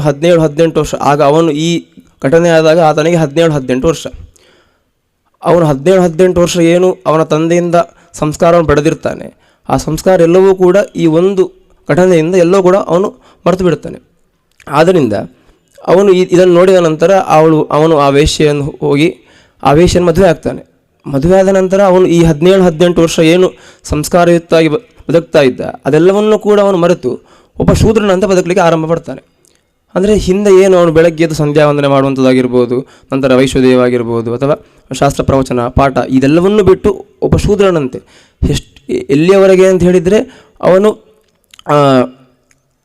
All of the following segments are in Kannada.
ಹದಿನೇಳು, ಹದಿನೆಂಟು ವರ್ಷ. ಆಗ ಅವನು ಈ ಘಟನೆ ಆದಾಗ ಆತನಿಗೆ ಹದಿನೇಳು, ಹದಿನೆಂಟು ವರ್ಷ. ಅವನು ಹದಿನೇಳು, ಹದಿನೆಂಟು ವರ್ಷ ಏನು ಅವನ ತಂದೆಯಿಂದ ಸಂಸ್ಕಾರವನ್ನು ಪಡೆದಿರ್ತಾನೆ. ಆ ಸಂಸ್ಕಾರ ಎಲ್ಲವೂ ಕೂಡ ಈ ಒಂದು ಘಟನೆಯಿಂದ ಎಲ್ಲವೂ ಕೂಡ ಅವನು ಮರೆತು ಬಿಡುತ್ತಾನೆ. ಆದ್ದರಿಂದ ಅವನು ಈ ಇದನ್ನು ನೋಡಿದ ನಂತರ ಅವಳು, ಅವನು ಆ ವೇಶ್ಯೆಯನ್ನು ಹೋಗಿ ಆ ವೇಶ್ಯನ ಮದುವೆ ಆಗ್ತಾನೆ. ಮದುವೆ ಆದ ನಂತರ ಅವನು ಈ ಹದಿನೇಳು, ಹದಿನೆಂಟು ವರ್ಷ ಏನು ಸಂಸ್ಕಾರಯುತ್ತಾಗಿ ಬದುಕ್ತಾ ಇದ್ದ ಅದೆಲ್ಲವನ್ನು ಕೂಡ ಅವನು ಮರೆತು ಒಬ್ಬ ಶೂದ್ರನಂತೆ ಬದುಕಲಿಕ್ಕೆ ಆರಂಭ ಪಡ್ತಾನೆ. ಅಂದರೆ ಹಿಂದೆ ಏನು ಅವನು ಬೆಳಗ್ಗೆ ಎದ್ದು ಸಂಧ್ಯಾ ವಂದನೆ ಮಾಡುವಂಥದ್ದಾಗಿರ್ಬೋದು ನಂತರ ವೈಶ್ವದೇವ ಆಗಿರ್ಬೋದು ಅಥವಾ ಶಾಸ್ತ್ರ ಪ್ರವಚನ ಪಾಠ ಇದೆಲ್ಲವನ್ನು ಬಿಟ್ಟು ಒಬ್ಬ ಶೂದ್ರನಂತೆ. ಎಷ್ಟು ಎಲ್ಲಿಯವರೆಗೆ ಅಂತ ಹೇಳಿದರೆ ಅವನು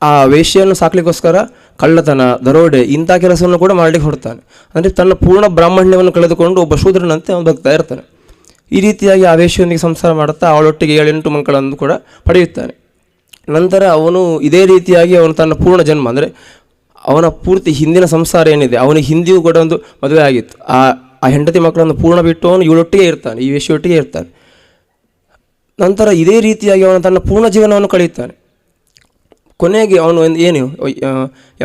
ಆ, ವೇಷ್ಯನ್ನು ಸಾಕ್ಲಿಕ್ಕೋಸ್ಕರ ಕಳ್ಳತನ ದರೋಡೆ ಇಂಥ ಕೆಲಸವನ್ನು ಕೂಡ ಮಾಡಲಿಕ್ಕೆ ಹೊರಡ್ತಾನೆ. ಅಂದರೆ ತನ್ನ ಪೂರ್ಣ ಬ್ರಾಹ್ಮಣ್ಯವನ್ನು ಕಳೆದುಕೊಂಡು ಒಬ್ಬ ಶೂದ್ರನಂತೆ ಅವನು ಬದುಕ್ತಾ ಇರ್ತಾನೆ. ಈ ರೀತಿಯಾಗಿ ಆ ವೇಷ್ಯೊಂದಿಗೆ ಸಂಸಾರ ಮಾಡುತ್ತಾ ಅವಳೊಟ್ಟಿಗೆ ಏಳೆಂಟು ಮಕ್ಕಳನ್ನು ಕೂಡ ಪಡೆಯುತ್ತಾನೆ. ನಂತರ ಅವನು ಇದೇ ರೀತಿಯಾಗಿ ಅವನು ತನ್ನ ಪೂರ್ಣ ಜನ್ಮ ಅಂದರೆ ಅವನ ಪೂರ್ತಿ ಹಿಂದಿನ ಸಂಸಾರ ಏನಿದೆ, ಅವನಿಗೆ ಹಿಂದಿಯೂ ಕೂಡ ಒಂದು ಮದುವೆ ಆಗಿತ್ತು. ಆ ಆ ಹೆಂಡತಿ ಮಕ್ಕಳನ್ನು ಪೂರ್ಣ ಬಿಟ್ಟು ಅವನು ಇವಳೊಟ್ಟಿಗೆ ಇರ್ತಾನೆ, ಈ ವೇಷಿಯೊಟ್ಟಿಗೆ ಇರ್ತಾನೆ. ನಂತರ ಇದೇ ರೀತಿಯಾಗಿ ಅವನು ತನ್ನ ಪೂರ್ಣ ಜೀವನವನ್ನು ಕಳೆಯುತ್ತಾನೆ. ಕೊನೆಗೆ ಅವನು ಏನು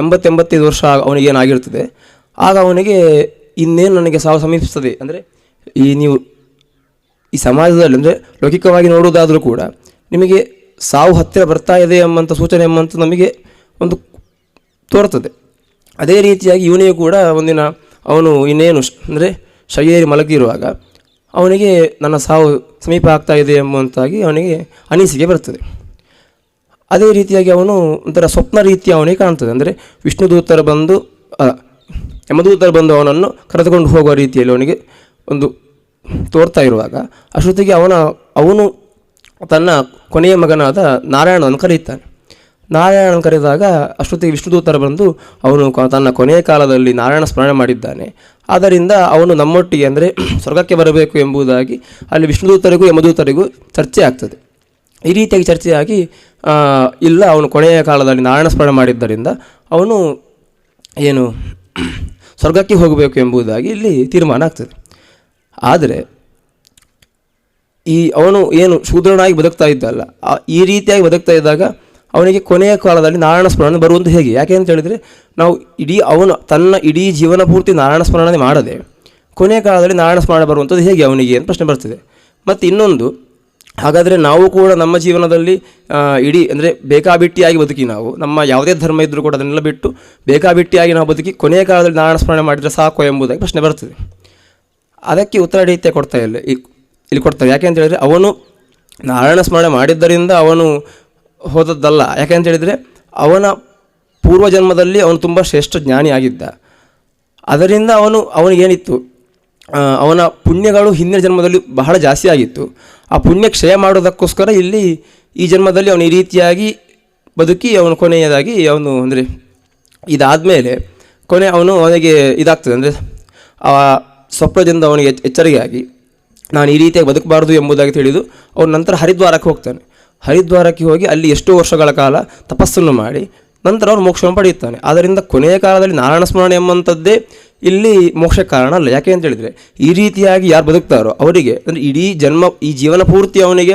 ಎಂಬತ್ತೆಂಬತ್ತೈದು ವರ್ಷ ಆಗ ಅವನಿಗೆ ಏನಾಗಿರ್ತದೆ ಆಗ ಅವನಿಗೆ ಇನ್ನೇನು ನನಗೆ ಸಾವು ಸಮೀಪಿಸ್ತದೆ ಅಂದರೆ ಈ ನೀವು ಈ ಸಮಾಜದಲ್ಲಿ, ಅಂದರೆ ಲೌಕಿಕವಾಗಿ ನೋಡುವುದಾದರೂ ಕೂಡ ನಿಮಗೆ ಸಾವು ಹತ್ತಿರ ಬರ್ತಾ ಇದೆ ಎಂಬಂಥ ಸೂಚನೆ ಎಂಬಂಥ ನಮಗೆ ಒಂದು ತೋರ್ತದೆ. ಅದೇ ರೀತಿಯಾಗಿ ಇವನಿಗೆ ಕೂಡ ಒಂದಿನ ಅವನು ಇನ್ನೇನು ಅಂದರೆ ಶಯೇರಿ ಮಲಗಿರುವಾಗ ಅವನಿಗೆ ನನ್ನ ಸಾವು ಸಮೀಪ ಆಗ್ತಾ ಇದೆ ಎಂಬಂತಾಗಿ ಅವನಿಗೆ ಅನಿಸಿಕೆ ಬರ್ತದೆ. ಅದೇ ರೀತಿಯಾಗಿ ಅವನು ಒಂಥರ ಸ್ವಪ್ನ ರೀತಿಯ ಅವನಿಗೆ ಕಾಣ್ತದೆ. ಅಂದರೆ ವಿಷ್ಣುದೂತರು ಬಂದು ಯಮದೂತರ ಯಮದೂತರು ಬಂದು ಅವನನ್ನು ಕರೆದುಕೊಂಡು ಹೋಗುವ ರೀತಿಯಲ್ಲಿ ಅವನಿಗೆ ಒಂದು ತೋರ್ತಾ ಇರುವಾಗ ಅಷ್ಟೊತ್ತಿಗೆ ಅವನ, ಅವನು ತನ್ನ ಕೊನೆಯ ಮಗನಾದ ನಾರಾಯಣನನ್ನು ಕರೆಯುತ್ತಾನೆ. ನಾರಾಯಣನ ಕರೆದಾಗ ಅಷ್ಟೊತ್ತಿಗೆ ವಿಷ್ಣುದೂತರ ಬಂದು ಅವನು ತನ್ನ ಕೊನೆಯ ಕಾಲದಲ್ಲಿ ನಾರಾಯಣ ಸ್ಮರಣೆ ಮಾಡಿದ್ದಾನೆ. ಆದ್ದರಿಂದ ಅವನು ನಮ್ಮೊಟ್ಟಿಗೆ ಅಂದರೆ ಸ್ವರ್ಗಕ್ಕೆ ಬರಬೇಕು ಎಂಬುದಾಗಿ ಅಲ್ಲಿ ವಿಷ್ಣುದೂತರಿಗೂ ಯಮದೂತರಿಗೂ ಚರ್ಚೆ ಆಗ್ತದೆ. ಈ ರೀತಿಯಾಗಿ ಚರ್ಚೆಯಾಗಿ ಇಲ್ಲ, ಅವನು ಕೊನೆಯ ಕಾಲದಲ್ಲಿ ನಾರಾಯಣ ಸ್ಮರಣೆ ಮಾಡಿದ್ದರಿಂದ ಅವನು ಏನು ಸ್ವರ್ಗಕ್ಕೆ ಹೋಗಬೇಕು ಎಂಬುದಾಗಿ ಇಲ್ಲಿ ತೀರ್ಮಾನ ಆಗ್ತದೆ. ಆದರೆ ಈ ಅವನು ಏನು ಶೂದ್ರನಾಗಿ ಬದುಕ್ತಾ ಇದ್ದಲ್ಲ ಈ ರೀತಿಯಾಗಿ ಬದುಕ್ತಾ ಇದ್ದಾಗ ಅವನಿಗೆ ಕೊನೆಯ ಕಾಲದಲ್ಲಿ ನಾರಾಯಣ ಸ್ಮರಣೆ ಬರುವುದು ಹೇಗೆ? ಯಾಕೆ ಅಂತ ಹೇಳಿದರೆ, ನಾವು ಇಡೀ ಅವನು, ತನ್ನ ಇಡೀ ಜೀವನ ಪೂರ್ತಿ ನಾರಾಯಣ ಸ್ಮರಣೆ ಮಾಡದೆ, ಕೊನೆಯ ಕಾಲದಲ್ಲಿ ನಾರಾಯಣ ಸ್ಮರಣೆ ಬರುವಂಥದ್ದು ಹೇಗೆ ಅವನಿಗೆ ಅಂತ ಪ್ರಶ್ನೆ ಬರ್ತದೆ. ಮತ್ತು ಇನ್ನೊಂದು, ಹಾಗಾದರೆ ನಾವು ಕೂಡ ನಮ್ಮ ಜೀವನದಲ್ಲಿ ಇಡೀ ಅಂದರೆ ಬೇಕಾಬಿಟ್ಟಿಯಾಗಿ ಬದುಕಿ ನಾವು, ನಮ್ಮ ಯಾವುದೇ ಧರ್ಮ ಇದ್ದರೂ ಕೂಡ ಅದನ್ನೆಲ್ಲ ಬಿಟ್ಟು ಬೇಕಾಬಿಟ್ಟಿಯಾಗಿ ನಾವು ಬದುಕಿ ಕೊನೆಯ ಕಾಲದಲ್ಲಿ ನಾರಾಯಣ ಸ್ಮರಣೆ ಮಾಡಿದರೆ ಸಾಕು ಎಂಬುದಾಗಿ ಪ್ರಶ್ನೆ ಬರ್ತದೆ. ಅದಕ್ಕೆ ಉತ್ತರ ರೀತಿಯ ಕೊಡ್ತಾ ಇಲ್ಲ ಇಲ್ಲಿ ಕೊಡ್ತಾರೆ. ಯಾಕೆ ಅಂತ ಹೇಳಿದರೆ, ಅವನು ನಾರಾಯಣ ಸ್ಮರಣೆ ಮಾಡಿದ್ದರಿಂದ ಅವನು ಹೋದದ್ದಲ್ಲ. ಯಾಕೆಂತ ಹೇಳಿದರೆ, ಅವನ ಪೂರ್ವ ಜನ್ಮದಲ್ಲಿ ಅವನು ತುಂಬ ಶ್ರೇಷ್ಠ ಜ್ಞಾನಿ ಆಗಿದ್ದ. ಅದರಿಂದ ಅವನು, ಅವನಿಗೇನಿತ್ತು? ಅವನ ಪುಣ್ಯಗಳು ಹಿಂದಿನ ಜನ್ಮದಲ್ಲಿ ಬಹಳ ಜಾಸ್ತಿ ಆಗಿತ್ತು. ಆ ಪುಣ್ಯ ಕ್ಷಯ ಮಾಡೋದಕ್ಕೋಸ್ಕರ ಇಲ್ಲಿ ಈ ಜನ್ಮದಲ್ಲಿ ಅವನು ಈ ರೀತಿಯಾಗಿ ಬದುಕಿ ಅವನು ಕೊನೆಯದಾಗಿ ಅವನು ಅಂದರೆ ಇದಾದಮೇಲೆ ಕೊನೆ ಅವನು ಅವನಿಗೆ ಇದಾಗ್ತದೆ. ಅಂದರೆ ಆ ಸ್ವಪ್ನದಿಂದ ಅವನಿಗೆ ಎಚ್- ಎಚ್ಚರಿಕೆಯಾಗಿ ನಾನು ಈ ರೀತಿಯಾಗಿ ಬದುಕಬಾರ್ದು ಎಂಬುದಾಗಿ ತಿಳಿದು ಅವನು ನಂತರ ಹರಿದ್ವಾರಕ್ಕೆ ಹೋಗ್ತಾನೆ. ಹರಿದ್ವಾರಕ್ಕೆ ಹೋಗಿ ಅಲ್ಲಿ ಎಷ್ಟೋ ವರ್ಷಗಳ ಕಾಲ ತಪಸ್ಸನ್ನು ಮಾಡಿ ನಂತರ ಅವರು ಮೋಕ್ಷವನ್ನು ಪಡೆಯುತ್ತಾನೆ. ಆದ್ದರಿಂದ ಕೊನೆಯ ಕಾಲದಲ್ಲಿ ನಾರಾಯಣ ಸ್ಮರಣೆ ಎಂಬಂಥದ್ದೇ ಇಲ್ಲಿ ಮೋಕ್ಷ ಕಾರಣ ಅಲ್ಲ. ಯಾಕೆ ಅಂತ ಹೇಳಿದರೆ, ಈ ರೀತಿಯಾಗಿ ಯಾರು ಬದುಕ್ತಾರೋ ಅವರಿಗೆ, ಅಂದರೆ ಇಡೀ ಜನ್ಮ, ಈ ಜೀವನ ಪೂರ್ತಿ ಅವನಿಗೆ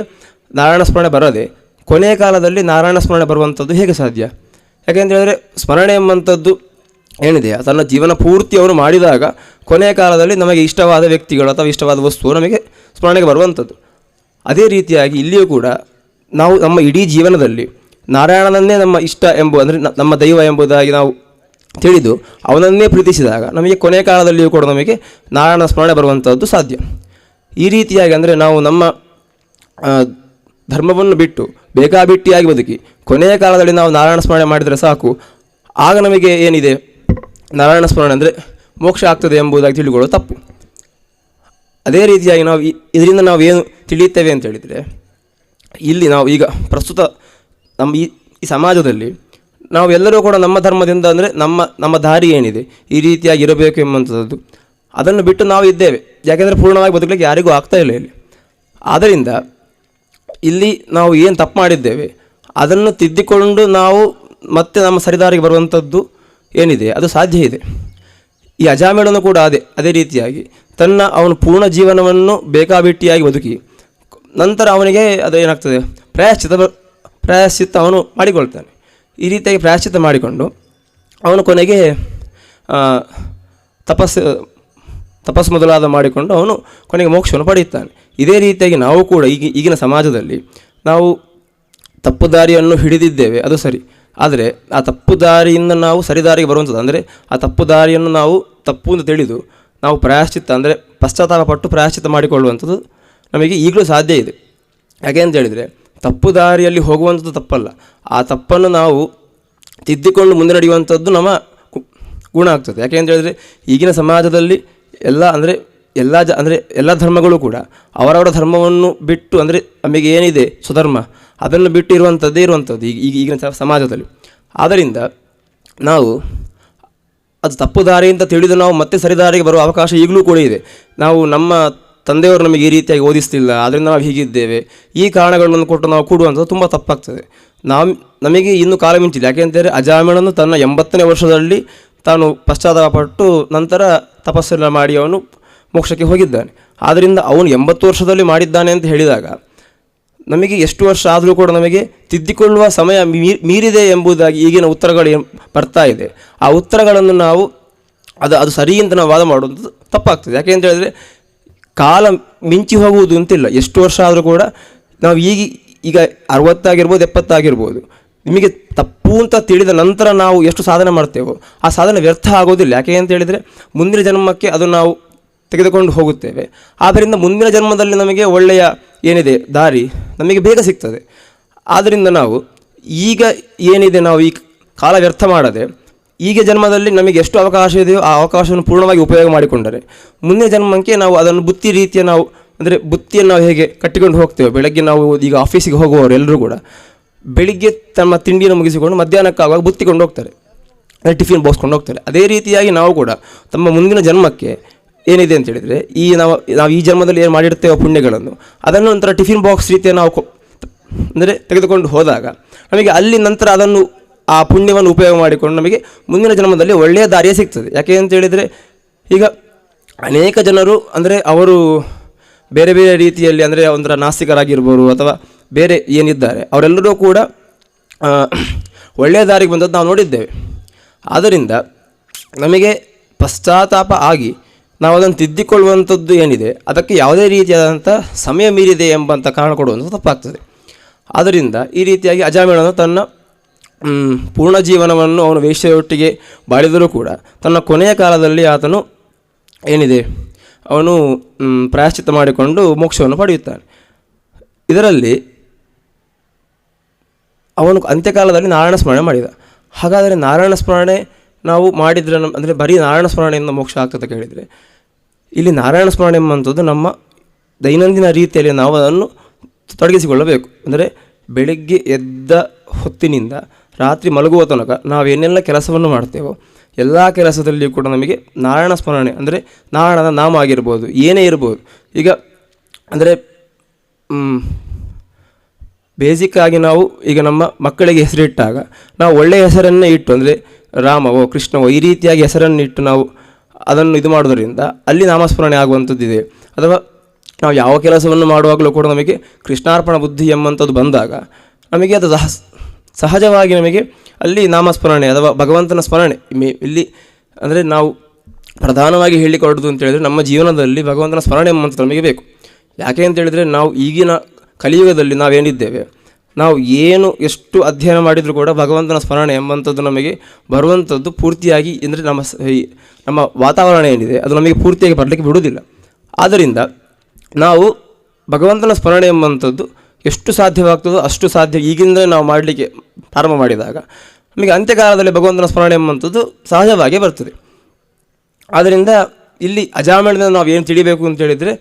ನಾರಾಯಣ ಸ್ಮರಣೆ ಬರದೆ ಕೊನೆಯ ಕಾಲದಲ್ಲಿ ನಾರಾಯಣ ಸ್ಮರಣೆ ಬರುವಂಥದ್ದು ಹೇಗೆ ಸಾಧ್ಯ? ಯಾಕೆ ಅಂತ ಹೇಳಿದರೆ, ಸ್ಮರಣೆ ಎಂಬಂಥದ್ದು ಏನಿದೆ, ತನ್ನ ಜೀವನ ಪೂರ್ತಿ ಅವರು ಮಾಡಿದಾಗ ಕೊನೆಯ ಕಾಲದಲ್ಲಿ ನಮಗೆ ಇಷ್ಟವಾದ ವ್ಯಕ್ತಿಗಳು ಅಥವಾ ಇಷ್ಟವಾದ ವಸ್ತು ನಮಗೆ ಸ್ಮರಣೆಗೆ ಬರುವಂಥದ್ದು. ಅದೇ ರೀತಿಯಾಗಿ ಇಲ್ಲಿಯೂ ಕೂಡ ನಾವು ನಮ್ಮ ಇಡೀ ಜೀವನದಲ್ಲಿ ನಾರಾಯಣನನ್ನೇ ನಮ್ಮ ಇಷ್ಟ ಎಂಬು, ಅಂದರೆ ನಮ್ಮ ದೈವ ಎಂಬುದಾಗಿ ನಾವು ತಿಳಿದು ಅವನನ್ನೇ ಪ್ರೀತಿಸಿದಾಗ ನಮಗೆ ಕೊನೆಯ ಕಾಲದಲ್ಲಿಯೂ ಕೂಡ ನಮಗೆ ನಾರಾಯಣ ಸ್ಮರಣೆ ಬರುವಂಥದ್ದು ಸಾಧ್ಯ. ಈ ರೀತಿಯಾಗಿ ಅಂದರೆ ನಾವು ನಮ್ಮ ಧರ್ಮವನ್ನು ಬಿಟ್ಟು ಬೇಕಾಬಿಟ್ಟಿಯಾಗಿ ಬದುಕಿ ಕೊನೆಯ ಕಾಲದಲ್ಲಿ ನಾವು ನಾರಾಯಣ ಸ್ಮರಣೆ ಮಾಡಿದರೆ ಸಾಕು. ಆಗ ನಮಗೆ ಏನಿದೆ? ನಾರಾಯಣ ಸ್ಮರಣೆ ಅಂದರೆ ಮೋಕ್ಷ ಆಗ್ತದೆ ಎಂಬುದಾಗಿ ತಿಳಿಕೊಳ್ಳೋದು ತಪ್ಪು. ಅದೇ ರೀತಿಯಾಗಿ ನಾವು ಇದರಿಂದ ನಾವು ಏನು ತಿಳಿಯುತ್ತೇವೆ ಅಂತ ಹೇಳಿದರೆ ಇಲ್ಲಿ ನಾವು ಈಗ ಪ್ರಸ್ತುತ ನಮ್ಮ ಈ ಈ ಸಮಾಜದಲ್ಲಿ ನಾವು ಎಲ್ಲರೂ ಕೂಡ ನಮ್ಮ ಧರ್ಮದಿಂದ ಅಂದರೆ ನಮ್ಮ ನಮ್ಮ ದಾರಿ ಏನಿದೆ ಈ ರೀತಿಯಾಗಿ ಇರಬೇಕು ಎಂಬಂಥದ್ದು. ಅದನ್ನು ಬಿಟ್ಟು ನಾವು ಇದ್ದೇವೆ. ಯಾಕೆಂದರೆ ಪೂರ್ಣವಾಗಿ ಬದುಕಲಿಕ್ಕೆ ಯಾರಿಗೂ ಆಗ್ತಾ ಇಲ್ಲ ಇಲ್ಲಿ. ಆದ್ದರಿಂದ ಇಲ್ಲಿ ನಾವು ಏನು ತಪ್ಪು ಮಾಡಿದ್ದೇವೆ, ಅದನ್ನು ತಿದ್ದಿಕೊಂಡು ನಾವು ಮತ್ತೆ ನಮ್ಮ ಸರಿದಾರಿಗೆ ಬರುವಂಥದ್ದು ಏನಿದೆ, ಅದು ಸಾಧ್ಯ ಇದೆ. ಈ ಅಜಾಮೇಳನು ಕೂಡ ಅದೇ ಅದೇ ರೀತಿಯಾಗಿ ತನ್ನ ಅವನು ಪೂರ್ಣ ಜೀವನವನ್ನು ಬೇಕಾಬಿಟ್ಟಿಯಾಗಿ ಬದುಕಿ ನಂತರ ಅವನಿಗೆ ಅದು ಏನಾಗ್ತದೆ? ಪ್ರಾಯಶ್ಚಿತ ಪ್ರಾಯಶ್ಚಿತ್ತ ಅವನು ಮಾಡಿಕೊಳ್ತಾನೆ. ಈ ರೀತಿಯಾಗಿ ಪ್ರಾಯಶ್ಚಿತ್ತ ಮಾಡಿಕೊಂಡು ಅವನು ಕೊನೆಗೆ ತಪಸ್ಸು ತಪಸ್ಸು ಮೊದಲಾದ ಮಾಡಿಕೊಂಡು ಅವನು ಕೊನೆಗೆ ಮೋಕ್ಷವನ್ನು ಪಡೆಯುತ್ತಾನೆ. ಇದೇ ರೀತಿಯಾಗಿ ನಾವು ಕೂಡ ಈಗ, ಈಗಿನ ಸಮಾಜದಲ್ಲಿ ನಾವು ತಪ್ಪು ದಾರಿಯನ್ನು ಹಿಡಿದಿದ್ದೇವೆ, ಅದು ಸರಿ. ಆದರೆ ಆ ತಪ್ಪು ದಾರಿಯಿಂದ ನಾವು ಸರಿದಾರಿಗೆ ಬರುವಂಥದ್ದು, ಅಂದರೆ ಆ ತಪ್ಪು ದಾರಿಯನ್ನು ನಾವು ತಪ್ಪು ಅಂತ ತಿಳಿದು ನಾವು ಪ್ರಾಯಶ್ಚಿತ್ತ ಅಂದರೆ ಪಶ್ಚಾತ್ತಾಪ ಪಟ್ಟು ಪ್ರಾಯಶ್ಚಿತ್ತ ಮಾಡಿಕೊಳ್ಳುವಂಥದ್ದು ನಮಗೆ ಈಗಲೂ ಸಾಧ್ಯ ಇದೆ. ಯಾಕೆ ಅಂತ ಹೇಳಿದರೆ, ತಪ್ಪು ದಾರಿಯಲ್ಲಿ ಹೋಗುವಂಥದ್ದು ತಪ್ಪಲ್ಲ. ಆ ತಪ್ಪನ್ನು ನಾವು ತಿದ್ದಿಕೊಂಡು ಮುಂದೆ ನಡೆಯುವಂಥದ್ದು ನಮ್ಮ ಗುಣ ಆಗ್ತದೆ. ಯಾಕೆ ಅಂತ ಹೇಳಿದರೆ, ಈಗಿನ ಸಮಾಜದಲ್ಲಿ ಎಲ್ಲ ಅಂದರೆ ಎಲ್ಲ ಜ, ಅಂದರೆ ಎಲ್ಲ ಧರ್ಮಗಳು ಕೂಡ ಅವರವರ ಧರ್ಮವನ್ನು ಬಿಟ್ಟು ಅಂದರೆ ನಮಗೆ ಏನಿದೆ? ಸ್ವಧರ್ಮ. ಅದನ್ನು ಬಿಟ್ಟು ಇರುವಂಥದ್ದೇ ಇರುವಂಥದ್ದು ಈಗ ಈಗ ಈಗಿನ ಸಮಾಜದಲ್ಲಿ. ಆದ್ದರಿಂದ ನಾವು ಅದು ತಪ್ಪು ದಾರಿ ಅಂತ ತಿಳಿದು ನಾವು ಮತ್ತೆ ಸರಿದಾರಿಗೆ ಬರುವ ಅವಕಾಶ ಈಗಲೂ ಕೂಡ ಇದೆ. ನಾವು ನಮ್ಮ ತಂದೆಯವರು ನಮಗೆ ಈ ರೀತಿಯಾಗಿ ಓದಿಸ್ತಿಲ್ಲ ಆದ್ದರಿಂದ ನಾವು ಹೀಗಿದ್ದೇವೆ. ಈ ಕಾರಣಗಳನ್ನು ಕೊಟ್ಟು ನಾವು ಕೂಡುವಂಥದ್ದು ತುಂಬ ತಪ್ಪಾಗ್ತದೆ. ನಾವು, ನಮಗೆ ಇನ್ನೂ ಕಾಲ ಮಿಂಚಿದೆ ಯಾಕೆಂದರೆ ಅಜಾಮಿಣನು ತನ್ನ ಎಂಬತ್ತನೇ ವರ್ಷದಲ್ಲಿ ತಾನು ಪಶ್ಚಾತ್ತಾಪ ಪಟ್ಟು ನಂತರ ತಪಸ್ಸನ್ನು ಮಾಡಿ ಅವನು ಮೋಕ್ಷಕ್ಕೆ ಹೋಗಿದ್ದಾನೆ. ಆದ್ದರಿಂದ ಅವನು ಎಂಬತ್ತು ವರ್ಷದಲ್ಲಿ ಮಾಡಿದ್ದಾನೆ ಅಂತ ಹೇಳಿದಾಗ ನಮಗೆ ಎಷ್ಟು ವರ್ಷ ಆದರೂ ಕೂಡ ನಮಗೆ ತಿದ್ದಿಕೊಳ್ಳುವ ಸಮಯ ಮೀರಿದೆ ಎಂಬುದಾಗಿ ಈಗಿನ ಉತ್ತರಗಳು ಬರ್ತಾ ಇದೆ. ಆ ಉತ್ತರಗಳನ್ನು ನಾವು ಅದು ಅದು ಸರಿ ನಾವು ವಾದ ಮಾಡುವಂಥದ್ದು ತಪ್ಪಾಗ್ತದೆ. ಯಾಕೆ ಅಂತ ಹೇಳಿದ್ರೆ ಕಾಲ ಮಿಂಚಿ ಹೋಗುವುದು ಅಂತಿಲ್ಲ. ಎಷ್ಟು ವರ್ಷ ಆದರೂ ಕೂಡ ನಾವು ಈಗ ಈಗ ಅರವತ್ತಾಗಿರ್ಬೋದು, ಎಪ್ಪತ್ತಾಗಿರ್ಬೋದು. ನಿಮಗೆ ತಪ್ಪು ಅಂತ ತಿಳಿದ ನಂತರ ನಾವು ಎಷ್ಟು ಸಾಧನೆ ಮಾಡ್ತೇವೋ, ಆ ಸಾಧನೆ ವ್ಯರ್ಥ ಆಗೋದಿಲ್ಲ. ಯಾಕೆ ಅಂತ ಹೇಳಿದರೆ ಮುಂದಿನ ಜನ್ಮಕ್ಕೆ ಅದು ನಾವು ತೆಗೆದುಕೊಂಡು ಹೋಗುತ್ತೇವೆ. ಆದ್ದರಿಂದ ಮುಂದಿನ ಜನ್ಮದಲ್ಲಿ ನಮಗೆ ಒಳ್ಳೆಯ ಏನಿದೆ? ದಾರಿ ನಮಗೆ ಬೇಗ ಸಿಗ್ತದೆ. ಆದ್ದರಿಂದ ನಾವು ಈಗ ಏನಿದೆ? ನಾವು ಈ ಕಾಲ ವ್ಯರ್ಥ ಮಾಡದೆ ಈಗ ಜನ್ಮದಲ್ಲಿ ನಮಗೆ ಎಷ್ಟು ಅವಕಾಶ ಇದೆಯೋ ಆ ಅವಕಾಶವನ್ನು ಪೂರ್ಣವಾಗಿ ಉಪಯೋಗ ಮಾಡಿಕೊಂಡರೆ ಮುಂದಿನ ಜನ್ಮಕ್ಕೆ ನಾವು ಅದನ್ನು ಬುತ್ತಿ ರೀತಿಯ ನಾವು, ಅಂದರೆ ಬುತ್ತಿಯನ್ನು ನಾವು ಹೇಗೆ ಕಟ್ಟಿಕೊಂಡು ಹೋಗ್ತೇವೆ? ಬೆಳಗ್ಗೆ ನಾವು ಈಗ ಆಫೀಸಿಗೆ ಹೋಗುವವರು ಎಲ್ಲರೂ ಕೂಡ ಬೆಳಿಗ್ಗೆ ತಮ್ಮ ತಿಂಡಿಯನ್ನು ಮುಗಿಸಿಕೊಂಡು ಮಧ್ಯಾಹ್ನಕ್ಕಾಗುವಾಗ ಬುತ್ತಿಕೊಂಡು ಹೋಗ್ತಾರೆ. ಅಂದರೆ ಟಿಫಿನ್ ಬೋಸ್ಕೊಂಡು ಹೋಗ್ತಾರೆ. ಅದೇ ರೀತಿಯಾಗಿ ನಾವು ಕೂಡ ತಮ್ಮ ಮುಂದಿನ ಜನ್ಮಕ್ಕೆ ಏನಿದೆ ಅಂತ ಹೇಳಿದರೆ, ಈ ನಾವು ನಾವು ಈ ಜನ್ಮದಲ್ಲಿ ಏನು ಮಾಡಿರ್ತೇವೆ ಪುಣ್ಯಗಳನ್ನು, ಅದನ್ನು ಒಂಥರ ಟಿಫಿನ್ ಬಾಕ್ಸ್ ರೀತಿಯ ನಾವು ಅಂದರೆ ತೆಗೆದುಕೊಂಡು ಹೋದಾಗ ನಮಗೆ ಅಲ್ಲಿ ನಂತರ ಅದನ್ನು ಆ ಪುಣ್ಯವನ್ನು ಉಪಯೋಗ ಮಾಡಿಕೊಂಡು ನಮಗೆ ಮುಂದಿನ ಜನ್ಮದಲ್ಲಿ ಒಳ್ಳೆಯ ದಾರಿಯೇ ಸಿಗ್ತದೆ. ಯಾಕೆ ಅಂತ ಹೇಳಿದರೆ, ಈಗ ಅನೇಕ ಜನರು ಅಂದರೆ ಅವರು ಬೇರೆ ಬೇರೆ ರೀತಿಯಲ್ಲಿ ಅಂದರೆ ಒಂಥರ ನಾಸ್ತಿಕರಾಗಿರ್ಬೋದು ಅಥವಾ ಬೇರೆ ಏನಿದ್ದಾರೆ, ಅವರೆಲ್ಲರೂ ಕೂಡ ಒಳ್ಳೆಯ ದಾರಿಗೆ ಬಂದದ್ದು ನಾವು ನೋಡಿದ್ದೇವೆ. ಆದ್ದರಿಂದ ನಮಗೆ ಪಶ್ಚಾತ್ತಾಪ ಆಗಿ ನಾವು ಅದನ್ನು ತಿದ್ದಿಕೊಳ್ಳುವಂಥದ್ದು ಏನಿದೆ, ಅದಕ್ಕೆ ಯಾವುದೇ ರೀತಿಯಾದಂಥ ಸಮಯ ಮೀರಿದೆ ಎಂಬಂಥ ಕಾರಣ ಕೊಡುವಂಥ ತಪ್ಪಾಗ್ತದೆ. ಆದ್ದರಿಂದ ಈ ರೀತಿಯಾಗಿ ಅಜಾಮಿಳನು ತನ್ನ ಪೂರ್ಣ ಜೀವನವನ್ನು ಅವನು ವೇಶ್ಯೆಯೊಟ್ಟಿಗೆ ಬಾಳಿದರೂ ಕೂಡ ತನ್ನ ಕೊನೆಯ ಕಾಲದಲ್ಲಿ ಆತನು ಏನಿದೆ? ಅವನು ಪ್ರಾಯಶ್ಚಿತ ಪ್ರಾಯಶ್ಚಿತ್ತ ಮಾಡಿಕೊಂಡು ಮೋಕ್ಷವನ್ನು ಪಡೆಯುತ್ತಾನೆ. ಇದರಲ್ಲಿ ಅವನು ಅಂತ್ಯಕಾಲದಲ್ಲಿ ನಾರಾಯಣ ಸ್ಮರಣೆ ಮಾಡಿದ. ಹಾಗಾದರೆ ನಾರಾಯಣ ಸ್ಮರಣೆ ನಾವು ಮಾಡಿದರೆ ನಮ್ಮ, ಅಂದರೆ ಬರೀ ನಾರಾಯಣ ಸ್ಮರಣೆಯಿಂದ ಮೋಕ್ಷ ಆಗ್ತದೆ ಕೇಳಿದರೆ, ಇಲ್ಲಿ ನಾರಾಯಣ ಸ್ಮರಣೆ ಎಂಬಂಥದ್ದು ನಮ್ಮ ದೈನಂದಿನ ರೀತಿಯಲ್ಲಿ ನಾವು ಅದನ್ನು ತೊಡಗಿಸಿಕೊಳ್ಳಬೇಕು. ಅಂದರೆ ಬೆಳಗ್ಗೆ ಎದ್ದ ಹೊತ್ತಿನಿಂದ ರಾತ್ರಿ ಮಲಗುವ ತನಕ ನಾವೇನೆಲ್ಲ ಕೆಲಸವನ್ನು ಮಾಡ್ತೇವೋ ಎಲ್ಲ ಕೆಲಸದಲ್ಲಿಯೂ ಕೂಡ ನಮಗೆ ನಾರಾಯಣ ಸ್ಮರಣೆ, ಅಂದರೆ ನಾರಾಯಣನ ನಾಮ ಆಗಿರ್ಬೋದು, ಏನೇ ಇರ್ಬೋದು. ಈಗ, ಅಂದರೆ ಬೇಸಿಕ್ ಆಗಿ ನಾವು ಈಗ ನಮ್ಮ ಮಕ್ಕಳಿಗೆ ಹೆಸರಿಟ್ಟಾಗ ನಾವು ಒಳ್ಳೆಯ ಹೆಸರನ್ನೇ ಇಟ್ಟು, ಅಂದರೆ ರಾಮವೋ, ಕೃಷ್ಣವೋ, ಈ ರೀತಿಯಾಗಿ ಹೆಸರನ್ನು ಇಟ್ಟು ನಾವು ಅದನ್ನು ಇದು ಮಾಡೋದರಿಂದ ಅಲ್ಲಿ ನಾಮಸ್ಮರಣೆ ಆಗುವಂಥದ್ದಿದೆ. ಅಥವಾ ನಾವು ಯಾವ ಕೆಲಸವನ್ನು ಮಾಡುವಾಗಲೂ ಕೂಡ ನಮಗೆ ಕೃಷ್ಣಾರ್ಪಣ ಬುದ್ಧಿ ಎಂಬಂಥದ್ದು ಬಂದಾಗ ನಮಗೆ ಅದು ಸಹಜವಾಗಿ ನಮಗೆ ಅಲ್ಲಿ ನಾಮಸ್ಮರಣೆ ಅಥವಾ ಭಗವಂತನ ಸ್ಮರಣೆ ಇಲ್ಲಿ ಅಂದರೆ ನಾವು ಪ್ರಧಾನವಾಗಿ ಹೇಳಿಕೊಡೋದು ಅಂತ ಹೇಳಿದರೆ ನಮ್ಮ ಜೀವನದಲ್ಲಿ ಭಗವಂತನ ಸ್ಮರಣೆ ಎಂಬಂಥದ್ದು ನಮಗೆ ಬೇಕು. ಯಾಕೆ ಅಂತ ಹೇಳಿದರೆ ನಾವು ಈಗಿನ ಕಲಿಯುಗದಲ್ಲಿ ನಾವೇನಿದ್ದೇವೆ, ನಾವು ಏನು ಎಷ್ಟು ಅಧ್ಯಯನ ಮಾಡಿದರೂ ಕೂಡ ಭಗವಂತನ ಸ್ಮರಣೆ ಎಂಬಂಥದ್ದು ನಮಗೆ ಬರುವಂಥದ್ದು ಪೂರ್ತಿಯಾಗಿ ಅಂದರೆ ನಮ್ಮ ನಮ್ಮ ವಾತಾವರಣ ಏನಿದೆ ಅದು ನಮಗೆ ಪೂರ್ತಿಯಾಗಿ ಬರಲಿಕ್ಕೆ ಬಿಡುವುದಿಲ್ಲ. ಆದ್ದರಿಂದ ನಾವು ಭಗವಂತನ ಸ್ಮರಣೆ ಎಂಬಂಥದ್ದು ಎಷ್ಟು ಸಾಧ್ಯವಾಗ್ತದೋ ಅಷ್ಟು ಸಾಧ್ಯ ಈಗಿಂದ ನಾವು ಮಾಡಲಿಕ್ಕೆ ಪ್ರಾರಂಭ ಮಾಡಿದಾಗ, ನಮಗೆ ಅಂತ್ಯಕಾಲದಲ್ಲಿ ಭಗವಂತನ ಸ್ಮರಣೆ ಎಂಬಂಥದ್ದು ಸಹಜವಾಗಿ ಬರ್ತದೆ. ಆದ್ದರಿಂದ ಇಲ್ಲಿ ಅಜಾಮಣದಿಂದ ನಾವು ಏನು ತಿಳಿಬೇಕು ಅಂತ ಹೇಳಿದರೆ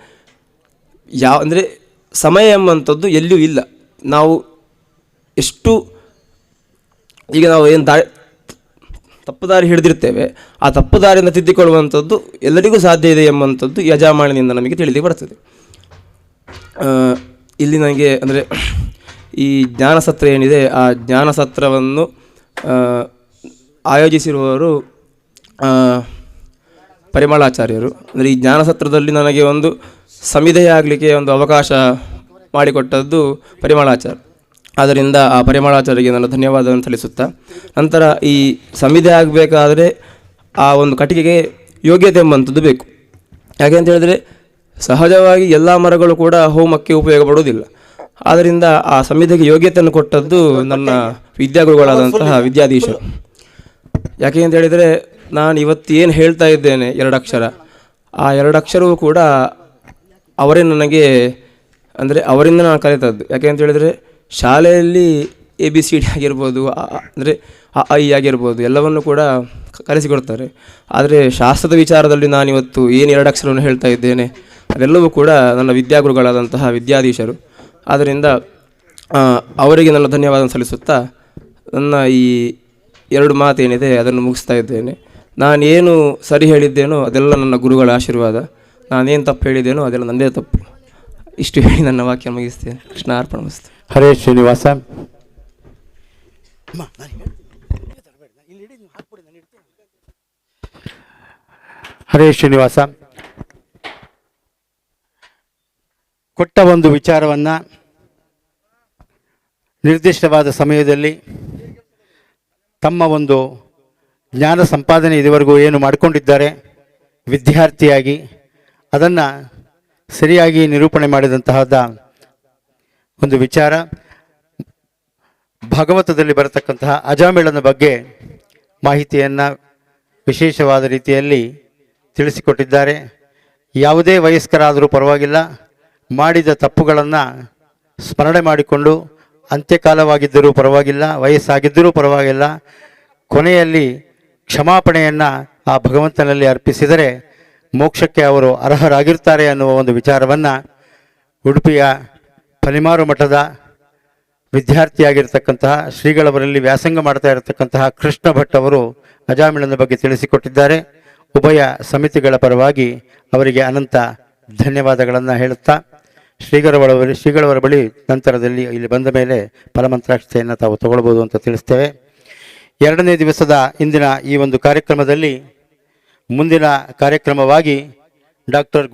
ಯಾವ ಅಂದರೆ ಸಮಯ ಎಂಬಂಥದ್ದು ಎಲ್ಲಿಯೂ ಇಲ್ಲ. ನಾವು ಎಷ್ಟು, ಈಗ ನಾವು ಏನು ದಾರಿ, ತಪ್ಪು ದಾರಿ ಹಿಡಿದಿರ್ತೇವೆ, ಆ ತಪ್ಪು ದಾರಿಯಿಂದ ತಿದ್ದಿಕೊಳ್ಳುವಂಥದ್ದು ಎಲ್ಲರಿಗೂ ಸಾಧ್ಯ ಇದೆ ಎಂಬಂಥದ್ದು ಈ ನಮಗೆ ತಿಳಿದು ಬರ್ತದೆ. ಇಲ್ಲಿ ನನಗೆ ಅಂದರೆ ಈ ಜ್ಞಾನಸತ್ರ ಏನಿದೆ, ಆ ಜ್ಞಾನಸತ್ರವನ್ನು ಆಯೋಜಿಸಿರುವವರು ಪರಿಮಳಾಚಾರ್ಯರು. ಅಂದರೆ ಈ ಜ್ಞಾನಸತ್ರದಲ್ಲಿ ನನಗೆ ಒಂದು ಸಮಿಧೆ ಒಂದು ಅವಕಾಶ ಮಾಡಿಕೊಟ್ಟದ್ದು ಪರಿಮಳಾಚಾರ್ಯ. ಆದ್ದರಿಂದ ಆ ಪರಿಮಳಾಚಾರ್ಯರಿಗೆ ನನ್ನ ಧನ್ಯವಾದವನ್ನು ಸಲ್ಲಿಸುತ್ತಾ, ನಂತರ ಈ ಸಮಿಧೆ ಆಗಬೇಕಾದರೆ ಆ ಒಂದು ಕಟ್ಟಿಗೆಗೆ ಯೋಗ್ಯತೆ ಎಂಬಂಥದ್ದು ಬೇಕು. ಯಾಕೆ ಅಂತ ಹೇಳಿದ್ರೆ ಸಹಜವಾಗಿ ಎಲ್ಲ ಮರಗಳು ಕೂಡ ಹೋಮಕ್ಕೆ ಉಪಯೋಗ ಪಡುವುದಿಲ್ಲ ಆದ್ದರಿಂದ ಆ ಸಮಿತಿಗೆ ಯೋಗ್ಯತೆಯನ್ನು ಕೊಟ್ಟದ್ದು ನನ್ನ ವಿದ್ಯಾಗುರುಗಳಾದಂತಹ ವಿದ್ಯಾಧೀಶರು. ಯಾಕೆ ಅಂತ ಹೇಳಿದರೆ ನಾನು ಇವತ್ತು ಏನು ಹೇಳ್ತಾ ಇದ್ದೇನೆ ಎರಡು ಅಕ್ಷರ ಆ ಎರಡು ಅಕ್ಷರವೂ ಕೂಡ ಅವರೇ ನನಗೆ ಅಂದರೆ ಅವರಿಂದ ನಾನು ಕಲಿತದ್ದು. ಯಾಕೆ ಅಂತ ಹೇಳಿದರೆ ಶಾಲೆಯಲ್ಲಿ ಎ ಬಿ ಸಿ ಡಿ ಆಗಿರ್ಬೋದು ಅಂದರೆ ಇ ಆಗಿರ್ಬೋದು ಎಲ್ಲವನ್ನು ಕೂಡ ಕಲಿಸಿಕೊಡ್ತಾರೆ. ಆದರೆ ಶಾಸ್ತ್ರದ ವಿಚಾರದಲ್ಲಿ ನಾನಿವತ್ತು ಏನು ಎರಡು ಅಕ್ಷರವನ್ನು ಹೇಳ್ತಾ ಇದ್ದೇನೆ ಅದೆಲ್ಲವೂ ಕೂಡ ನನ್ನ ವಿದ್ಯಾಗುರುಗಳಾದಂತಹ ವಿದ್ಯಾಧೀಶರು. ಆದ್ದರಿಂದ ಅವರಿಗೆ ನನ್ನ ಧನ್ಯವಾದ ಸಲ್ಲಿಸುತ್ತಾ ನನ್ನ ಈ ಎರಡು ಮಾತೇನಿದೆ, ಅದನ್ನು ಮುಗಿಸ್ತಾ ಇದ್ದೇನೆ. ನಾನೇನು ಸರಿ ಹೇಳಿದ್ದೇನೋ ಅದೆಲ್ಲ ನನ್ನ ಗುರುಗಳ ಆಶೀರ್ವಾದ. ನಾನೇನು ತಪ್ಪು ಹೇಳಿದ್ದೇನೋ ಅದೆಲ್ಲ ನನ್ನದೇ ತಪ್ಪು. ಇಷ್ಟು ಹೇಳಿ ನನ್ನ ವಾಕ್ಯ ಮುಗಿಸ್ತೇನೆ. ಕೃಷ್ಣ ಅರ್ಪಣ ಹರೇಶ್ ಹರೇ ಶ್ರೀನಿವಾಸ. ಹರೇ ಶ್ರೀನಿವಾಸ. ಕೊಟ್ಟ ಒಂದು ವಿಚಾರವನ್ನು ನಿರ್ದಿಷ್ಟವಾದ ಸಮಯದಲ್ಲಿ ತಮ್ಮ ಒಂದು ಜ್ಞಾನ ಸಂಪಾದನೆ ಇದುವರೆಗೂ ಏನು ಮಾಡಿಕೊಂಡಿದ್ದಾರೆ, ವಿದ್ಯಾರ್ಥಿಯಾಗಿ ಅದನ್ನು ಸರಿಯಾಗಿ ನಿರೂಪಣೆ ಮಾಡಿದಂತಹದ ಒಂದು ವಿಚಾರ, ಭಾಗವತದಲ್ಲಿ ಬರತಕ್ಕಂತಹ ಅಜಾಮಿಳನ ಬಗ್ಗೆ ಮಾಹಿತಿಯನ್ನು ವಿಶೇಷವಾದ ರೀತಿಯಲ್ಲಿ ತಿಳಿಸಿಕೊಟ್ಟಿದ್ದಾರೆ. ಯಾವುದೇ ವಯಸ್ಕರಾದರೂ ಪರವಾಗಿಲ್ಲ. ಮಾಡಿದ ತಪ್ಪುಗಳನ್ನು ಸ್ಮರಣೆ ಮಾಡಿಕೊಂಡು ಅಂತ್ಯಕಾಲವಾಗಿದ್ದರೂ ಪರವಾಗಿಲ್ಲ, ವಯಸ್ಸಾಗಿದ್ದರೂ ಪರವಾಗಿಲ್ಲ, ಕೊನೆಯಲ್ಲಿ ಕ್ಷಮಾಪಣೆಯನ್ನು ಆ ಭಗವಂತನಲ್ಲಿ ಅರ್ಪಿಸಿದರೆ ಮೋಕ್ಷಕ್ಕೆ ಅವರು ಅರ್ಹರಾಗಿರ್ತಾರೆ ಅನ್ನುವ ಒಂದು ವಿಚಾರವನ್ನು ಉಡುಪಿಯ ಫಲಿಮಾರು ಮಠದ ವಿದ್ಯಾರ್ಥಿಯಾಗಿರ್ತಕ್ಕಂತಹ ಶ್ರೀಗಳವರಲ್ಲಿ ವ್ಯಾಸಂಗ ಮಾಡ್ತಾ ಇರತಕ್ಕಂತಹ ಕೃಷ್ಣ ಭಟ್ ಅವರು ಅಜಾಮಿಳನ ಬಗ್ಗೆ ತಿಳಿಸಿಕೊಟ್ಟಿದ್ದಾರೆ. ಉಭಯ ಸಮಿತಿಗಳ ಪರವಾಗಿ ಅವರಿಗೆ ಅನಂತ ಧನ್ಯವಾದಗಳನ್ನು ಹೇಳುತ್ತಾ ಶ್ರೀಗಳವರ ಶ್ರೀಗಳವರ ಬಳಿ ನಂತರದಲ್ಲಿ ಇಲ್ಲಿ ಬಂದ ಮೇಲೆ ಫಲಮಂತ್ರಾಕ್ಷತೆಯನ್ನು ತಾವು ತಗೊಳ್ಬೋದು ಅಂತ ತಿಳಿಸ್ತೇವೆ. ಎರಡನೇ ದಿವಸದ ಇಂದಿನ ಈ ಒಂದು ಕಾರ್ಯಕ್ರಮದಲ್ಲಿ ಮುಂದಿನ ಕಾರ್ಯಕ್ರಮವಾಗಿ ಡಾಕ್ಟರ್